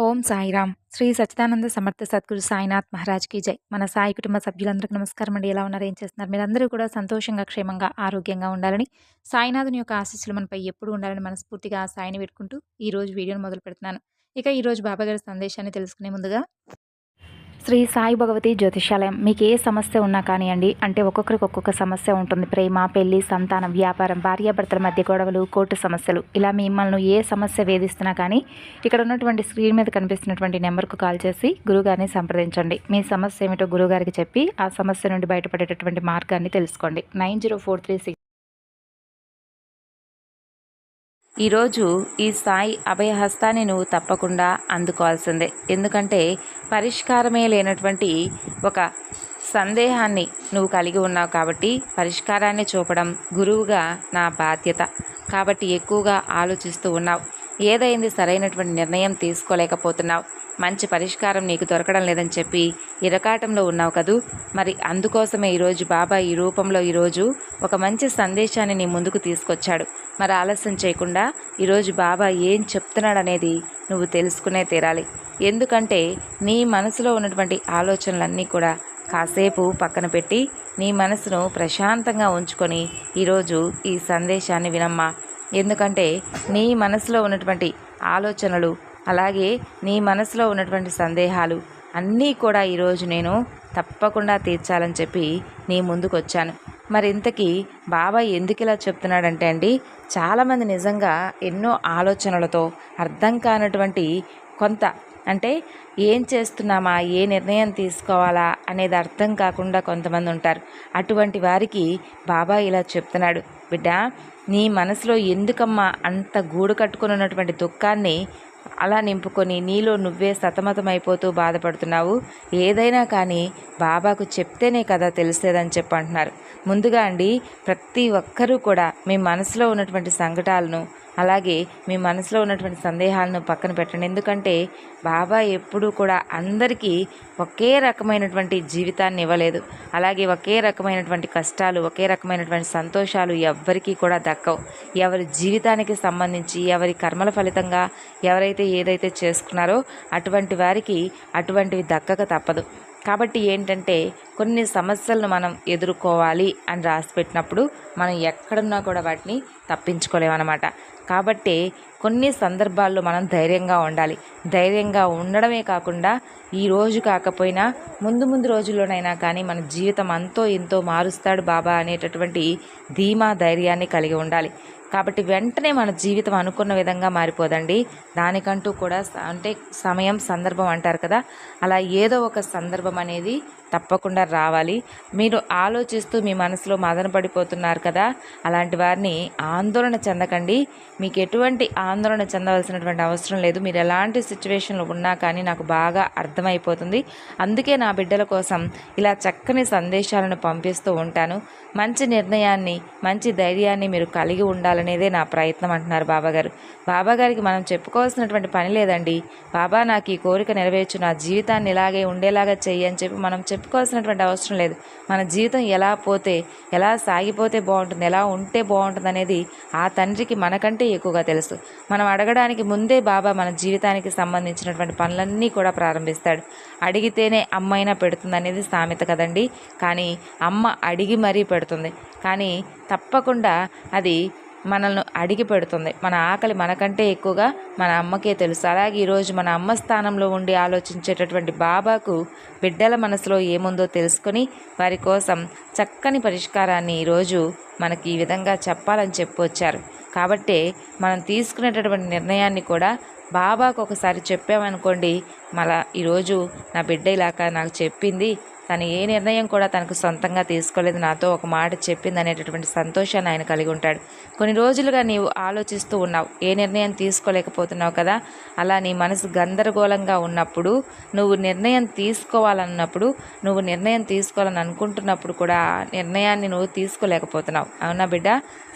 ఓం సాయిరామ్. శ్రీ సచ్చిదానంద సమర్థ సద్గురు సాయినాథ్ మహారాజ్ కీ జై. మన సాయి కుటుంబ సభ్యులందరికీ నమస్కారం అండి. ఎలా ఉన్నారు? ఏం చేస్తున్నారు? మీరందరూ కూడా సంతోషంగా క్షేమంగా ఆరోగ్యంగా ఉండాలని సాయినాథుని యొక్క ఆశీస్సులు మనపై ఎప్పుడు ఉండాలని మనస్ఫూర్తిగా సాయిని పెట్టుకుంటూ ఈ రోజు వీడియోను మొదలు పెడుతున్నాను ఇక ఈరోజు బాబాగారి సందేశాన్ని తెలుసుకునే ముందుగా శ్రీ సాయి భగవతి జ్యోతిషాలయం మీకు ఏ సమస్య ఉన్నా కానివ్వండి అంటే ఒక్కొక్కరికి ఒక్కొక్క సమస్య ఉంటుంది. ప్రేమ పెళ్ళి సంతానం వ్యాపారం భార్యాభర్తల మధ్య గొడవలు కోర్టు సమస్యలు. ఇలా మిమ్మల్ని ఏ సమస్య వేధిస్తున్నా కానీ ఇక్కడ ఉన్నటువంటి స్క్రీన్ మీద కనిపిస్తున్నటువంటి నెంబర్కు కాల్ చేసి గురుగారిని సంప్రదించండి. మీ సమస్య ఏమిటో గురుగారికి చెప్పి ఆ సమస్య నుండి బయటపడేటటువంటి మార్గాన్ని తెలుసుకోండి. Nine zero four three six ఈరోజు ఈ సాయి అభయహస్తాన్ని నువ్వు తప్పకుండా అందుకోవాల్సిందే. ఎందుకంటే పరిష్కారమే లేనటువంటి ఒక సందేహాన్ని నువ్వు కలిగి ఉన్నావు కాబట్టి పరిష్కారాన్ని చూపడం గురువుగా నా బాధ్యత. కాబట్టి ఎక్కువగా ఆలోచిస్తూ ఉన్నావు. ఏదైంది సరైనటువంటి నిర్ణయం తీసుకోలేకపోతున్నావు. మంచి పరిష్కారం నీకు దొరకడం లేదని చెప్పి ఇరకాటంలో ఉన్నావు కదూ. మరి అందుకోసమే ఈరోజు బాబా ఈ రూపంలో ఈరోజు ఒక మంచి సందేశాన్ని నీ ముందుకు తీసుకొచ్చాడు. మరి ఆలస్యం చేయకుండా ఈరోజు బాబా ఏం చెప్తున్నాడనేది నువ్వు తెలుసుకునే తీరాలి. ఎందుకంటే నీ మనసులో ఉన్నటువంటి ఆలోచనలన్నీ కూడా కాసేపు పక్కన పెట్టి నీ మనసును ప్రశాంతంగా ఉంచుకొని ఈరోజు ఈ సందేశాన్ని వినమ్మా. ఎందుకంటే నీ మనసులో ఉన్నటువంటి ఆలోచనలు అలాగే నీ మనసులో ఉన్నటువంటి సందేహాలు అన్నీ కూడా ఈరోజు నేను తప్పకుండా తీర్చాలని చెప్పి నీ ముందుకు వచ్చాను మరి ఇంతకీ బాబాయ్ ఎందుకు ఇలా చెప్తున్నాడంటే అండి చాలామంది నిజంగా ఎన్నో ఆలోచనలతో అర్థం కానటువంటి కొంత అంటే ఏం చేస్తున్నామా ఏ నిర్ణయం తీసుకోవాలా అనేది అర్థం కాకుండా కొంతమంది ఉంటారు. అటువంటి వారికి బాబా ఇలా చెప్తున్నాడు. బిడ్డ నీ మనసులో ఎందుకమ్మా అంత గూడు కట్టుకుని ఉన్నటువంటి దుఃఖాన్ని అలా నింపుకొని నీలో నువ్వే సతమతమైపోతూ బాధపడుతున్నావు. ఏదైనా కానీ బాబాకు చెప్తేనే కదా తెలిసేదని చెప్పి అంటున్నారు. ముందుగా అండి ప్రతి ఒక్కరూ కూడా మీ మనసులో ఉన్నటువంటి సంకటాలను అలాగే మీ మనసులో ఉన్నటువంటి సందేహాలను పక్కన పెట్టండి. ఎందుకంటే బాబా ఎప్పుడూ కూడా అందరికీ ఒకే రకమైనటువంటి జీవితాన్ని ఇవ్వలేదు. అలాగే ఒకే రకమైనటువంటి కష్టాలు ఒకే రకమైనటువంటి సంతోషాలు ఎవ్వరికీ కూడా దక్కవు. ఎవరి జీవితానికి సంబంధించి ఎవరి కర్మల ఫలితంగా ఎవరైతే ఏదైతే చేసుకున్నారో అటువంటి వారికి అటువంటివి దక్కక తప్పదు. కాబట్టి ఏంటంటే కొన్ని సమస్యలను మనం ఎదుర్కోవాలి అని రాసి పెట్టినప్పుడు మనం ఎక్కడున్నా కూడా వాటిని తప్పించుకోలేమన్నమాట. కాబట్టి కొన్ని సందర్భాల్లో మనం ధైర్యంగా ఉండాలి. ధైర్యంగా ఉండడమే కాకుండా ఈ రోజు కాకపోయినా ముందు ముందు రోజుల్లోనైనా కానీ మన జీవితం అంతో ఎంతో మారుస్తాడు బాబా అనేటటువంటి ధీమా ధైర్యాన్ని కలిగి ఉండాలి. కాబట్టి వెంటనే మన జీవితం అనుకున్న విధంగా మారిపోదండి. దానికంటూ కూడా అంటే సమయం సందర్భం అంటారు కదా. అలా ఏదో ఒక సందర్భం అనేది తప్పకుండా రావాలి. మీరు ఆలోచిస్తూ మీ మనసులో మదన పడిపోతున్నారు కదా. అలాంటి వారిని ఆందోళన చెందకండి. మీకు ఎటువంటి ఆందోళన చెందవలసినటువంటి అవసరం లేదు. మీరు ఎలాంటి సిచ్యువేషన్లో ఉన్నా కానీ నాకు బాగా అర్థమైపోతుంది. అందుకే నా బిడ్డల కోసం ఇలా చక్కని సందేశాలను పంపిస్తూ ఉంటాను. మంచి నిర్ణయాన్ని మంచి ధైర్యాన్ని మీరు కలిగి ఉండాలి. ఉండాలనేదే నా ప్రయత్నం అంటున్నారు బాబాగారు. బాబాగారికి మనం చెప్పుకోవాల్సినటువంటి పని లేదండి. బాబా నాకు ఈ కోరిక నెరవేర్చు నా జీవితాన్ని ఇలాగే ఉండేలాగా చెయ్యి అని చెప్పి మనం చెప్పుకోవాల్సినటువంటి అవసరం లేదు. మన జీవితం ఎలా పోతే ఎలా సాగిపోతే బాగుంటుంది ఎలా ఉంటే బాగుంటుంది అనేది ఆ తండ్రికి మనకంటే ఎక్కువగా తెలుసు. మనం అడగడానికి ముందే బాబా మన జీవితానికి సంబంధించినటువంటి పనులన్నీ కూడా ప్రారంభిస్తాడు. అడిగితేనే అమ్మైనా పెడుతుంది అనేది సామెత కదండి. కానీ అమ్మ అడిగి మరీ పెడుతుంది. కానీ తప్పకుండా అది మనల్ని అడిగి పెడుతుంది. మన ఆకలి మనకంటే ఎక్కువగా మన అమ్మకే తెలుసు. అలాగే ఈరోజు మన అమ్మ స్థానంలో ఉండి ఆలోచించేటటువంటి బాబాకు బిడ్డల మనసులో ఏముందో తెలుసుకొని వారి కోసం చక్కని పరిష్కారాన్ని ఈరోజు మనకి ఈ విధంగా చెప్పాలని చెప్పి వచ్చారు. కాబట్టి మనం తీసుకునేటటువంటి నిర్ణయాన్ని కూడా బాబాకు ఒకసారి చెప్పామనుకోండి మళ్ళా ఈరోజు నా బిడ్డ ఇలాక నాకు చెప్పింది తను ఏ నిర్ణయం కూడా తనకు సొంతంగా తీసుకోలేదు. నాతో ఒక మాట చెప్పింది అనేటటువంటి సంతోషాన్ని ఆయన కలిగి ఉంటాడు. కొన్ని రోజులుగా నీవు ఆలోచిస్తూ ఉన్నావు. ఏ నిర్ణయం తీసుకోలేకపోతున్నావు కదా? అలా నీ మనసు గందరగోళంగా ఉన్నప్పుడు నువ్వు నిర్ణయం తీసుకోవాలన్నప్పుడు నువ్వు నిర్ణయం తీసుకోవాలని అనుకుంటున్నప్పుడు కూడా నిర్ణయాన్ని నువ్వు తీసుకోలేకపోతున్నావు. అవునా బిడ్డ?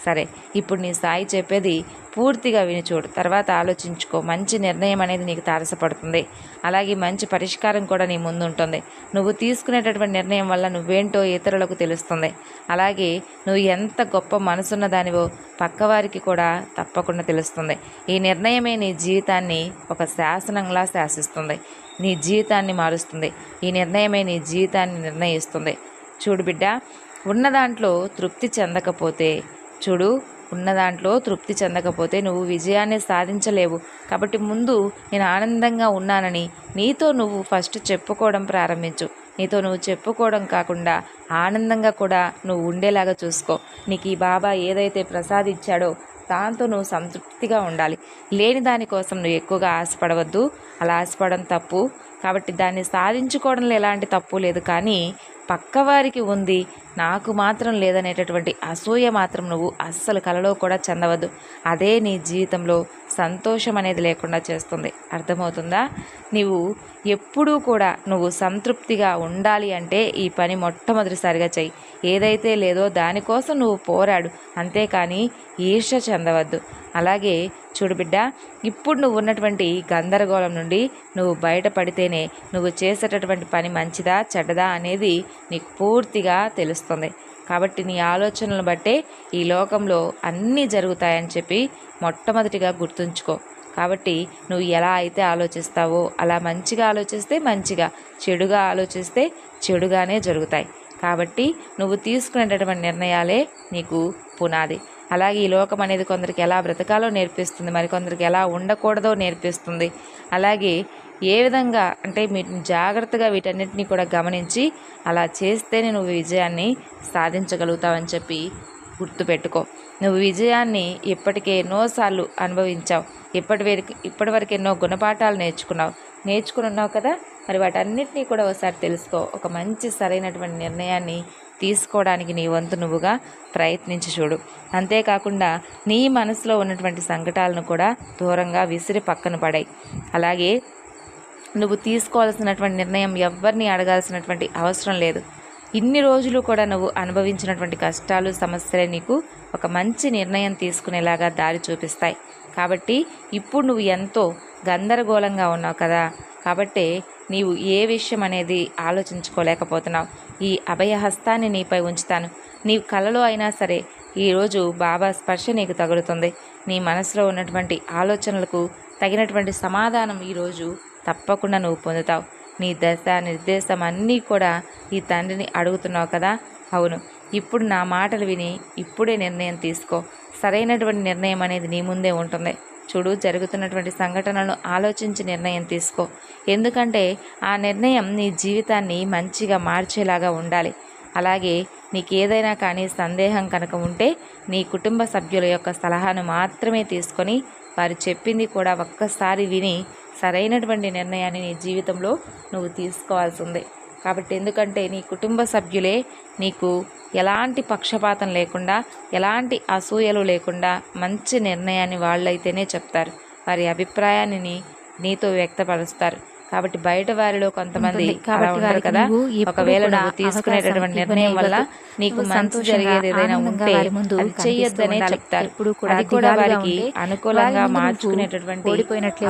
సరే ఇప్పుడు నీ సాయి చెప్పేది పూర్తిగా విని చూడు. తర్వాత ఆలోచించుకో. మంచి నిర్ణయం అనేది నీకు తారసపడుతుంది. అలాగే మంచి పరిష్కారం కూడా నీ ముందు ఉంటుంది. నువ్వు తీసుకునేటటువంటి నిర్ణయం వల్ల నువ్వేంటో ఇతరులకు తెలుస్తుంది. అలాగే నువ్వు ఎంత గొప్ప మనసున్న దానివో పక్కవారికి కూడా తప్పకుండా తెలుస్తుంది. ఈ నిర్ణయమే నీ జీవితాన్ని ఒక శాసనంలా శాసిస్తుంది. నీ జీవితాన్ని మారుస్తుంది. ఈ నిర్ణయమే నీ జీవితాన్ని నిర్ణయిస్తుంది. చూడు బిడ్డ ఉన్న దాంట్లో తృప్తి చెందకపోతే చూడు ఉన్న దాంట్లో తృప్తి చెందకపోతే నువ్వు విజయాన్ని సాధించలేవు. కాబట్టి ముందు నేను ఆనందంగా ఉన్నానని నీతో నువ్వు ఫస్ట్ చెప్పుకోవడం ప్రారంభించు. నీతో నువ్వు చెప్పుకోవడం కాకుండా ఆనందంగా కూడా నువ్వు ఉండేలాగా చూసుకో. నీకు ఈ బాబా ఏదైతే ప్రసాదించాడో దాంతో నువ్వు సంతృప్తిగా ఉండాలి. లేని దానికోసం నువ్వు ఎక్కువగా ఆశపడవద్దు. అలా ఆశపడడం తప్పు. కాబట్టి దాన్ని సాధించుకోవడంలో ఎలాంటి తప్పు లేదు. కానీ పక్కవారికి ఉంది. నాకు మాత్రం లేదనేటటువంటి అసూయ మాత్రం నువ్వు అస్సలు కలలో కూడా చెందవద్దు. అదే నీ జీవితంలో సంతోషం అనేది లేకుండా చేస్తుంది. అర్థమవుతుందా? నీవు ఎప్పుడూ కూడా నువ్వు సంతృప్తిగా ఉండాలి అంటే ఈ పని మొట్టమొదటిసారిగా చెయ్యి. ఏదైతే లేదో దానికోసం నువ్వు పోరాడు. అంతేకాని ఈర్ష చెందవద్దు. అలాగే చూడు బిడ్డ ఇప్పుడు నువ్వు ఉన్నటువంటి గందరగోళం నుండి నువ్వు బయటపడితేనే నువ్వు చేసేటటువంటి పని మంచిదా చెడ్డదా అనేది నీకు పూర్తిగా తెలుస్తుంది. కాబట్టి నీ ఆలోచనలను బట్టే ఈ లోకంలో అన్నీ జరుగుతాయని చెప్పి మొట్టమొదటిగా గుర్తుంచుకో. కాబట్టి నువ్వు ఎలా అయితే ఆలోచిస్తావో అలా మంచిగా ఆలోచిస్తే మంచిగా చెడుగా ఆలోచిస్తే చెడుగానే జరుగుతాయి. కాబట్టి నువ్వు తీసుకునేటటువంటి నిర్ణయాలే నీకు పునాది. అలాగే ఈ లోకం అనేది కొందరికి ఎలా బ్రతకాలో నేర్పిస్తుంది మరి కొందరికి ఎలా ఉండకూడదో నేర్పిస్తుంది. అలాగే ఏ విధంగా అంటే మీ జాగ్రత్తగా వీటన్నిటిని కూడా గమనించి అలా చేస్తేనే నువ్వు విజయాన్ని సాధించగలుగుతావని చెప్పి గుర్తుపెట్టుకో. నువ్వు విజయాన్ని ఇప్పటికే ఎన్నోసార్లు అనుభవించావు. ఇప్పటి వరకు ఇప్పటి వరకు ఎన్నో గుణపాఠాలు నేర్చుకున్నావు. నేర్చుకుని ఉన్నావు కదా? మరి వాటన్నిటినీ కూడా ఒకసారి తెలుసుకో. ఒక మంచి సరైనటువంటి నిర్ణయాన్ని తీసుకోవడానికి నీ వంతు నువ్వుగా ప్రయత్నించి చూడు. అంతేకాకుండా నీ మనసులో ఉన్నటువంటి సంకటాలను కూడా దూరంగా విసిరి పక్కన పడాయి. అలాగే నువ్వు తీసుకోవాల్సినటువంటి నిర్ణయం ఎవరిని అడగాల్సినటువంటి అవసరం లేదు. ఇన్ని రోజులు కూడా నువ్వు అనుభవించినటువంటి కష్టాలు సమస్యలే నీకు ఒక మంచి నిర్ణయం తీసుకునేలాగా దారి చూపిస్తాయి. కాబట్టి ఇప్పుడు నువ్వు ఎంతో గందరగోళంగా ఉన్నావు కదా. కాబట్టి నీవు ఏ విషయం అనేది ఆలోచించుకోలేకపోతున్నావు. ఈ అభయహస్తాన్ని నీపై ఉంచుతాను. నీ కలలో అయినా సరే ఈరోజు బాబా స్పర్శ నీకు తగులుతుంది. నీ మనసులో ఉన్నటువంటి ఆలోచనలకు తగినటువంటి సమాధానం ఈరోజు తప్పకుండా నువ్వు పొందుతావు. నీ దశ నిర్దేశం అన్నీ కూడా ఈ తండ్రిని అడుగుతున్నావు కదా? అవును. ఇప్పుడు నా మాటలు విని ఇప్పుడే నిర్ణయం తీసుకో. సరైనటువంటి నిర్ణయం అనేది నీ ముందే ఉంటుంది. చూడు జరుగుతున్నటువంటి సంఘటనలను ఆలోచించి నిర్ణయం తీసుకో. ఎందుకంటే ఆ నిర్ణయం నీ జీవితాన్ని మంచిగా మార్చేలాగా ఉండాలి. అలాగే నీకేదైనా కానీ సందేహం కనుక ఉంటే నీ కుటుంబ సభ్యుల యొక్క సలహాను మాత్రమే తీసుకొని వారు చెప్పింది కూడా ఒక్కసారి విని సరైనటువంటి నిర్ణయాన్ని నీ జీవితంలో నువ్వు తీసుకోవాల్సి ఉంది కాబట్టి ఎందుకంటే నీ కుటుంబ సభ్యులే నీకు ఎలాంటి పక్షపాతం లేకుండా ఎలాంటి అసూయలు లేకుండా మంచి నిర్ణయాన్ని వాళ్ళైతేనే చెప్తారు. వారి అభిప్రాయాన్ని నీతో వ్యక్తపరుస్తారు. కాబట్టి బయట వారిలో కొంతమంది అలా కదా. ఒకవేళ నువ్వు తీసుకునేటటువంటి నిర్ణయం వల్ల నీకు మంచి జరిగేది ఏదైనా ఉంటే అది చెయ్యొద్దనే చెప్తారు. అది కూడా వారికి అనుకూలంగా మార్చుకునేటటువంటి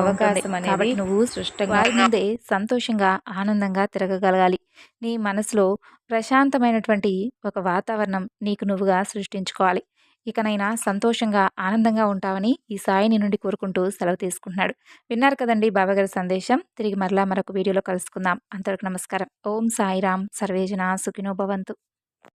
అవకాశం అనేది నువ్వు సృష్టంగా ముందే సంతోషంగా ఆనందంగా తిరగగలగాలి. నీ మనసులో ప్రశాంతమైనటువంటి ఒక వాతావరణం నీకు నువ్వుగా సృష్టించుకోవాలి. ఇకనైనా సంతోషంగా ఆనందంగా ఉంటావని ఈ సాయిని నుండి కోరుకుంటూ సెలవు తీసుకుంటున్నాడు. విన్నారు కదండి బాబాగారి సందేశం. తిరిగి మరలా మరొక వీడియోలో కలుసుకుందాం. అంతవరకు నమస్కారం. ఓం సాయిరామ్ సర్వేజన సుఖినో భవంతు.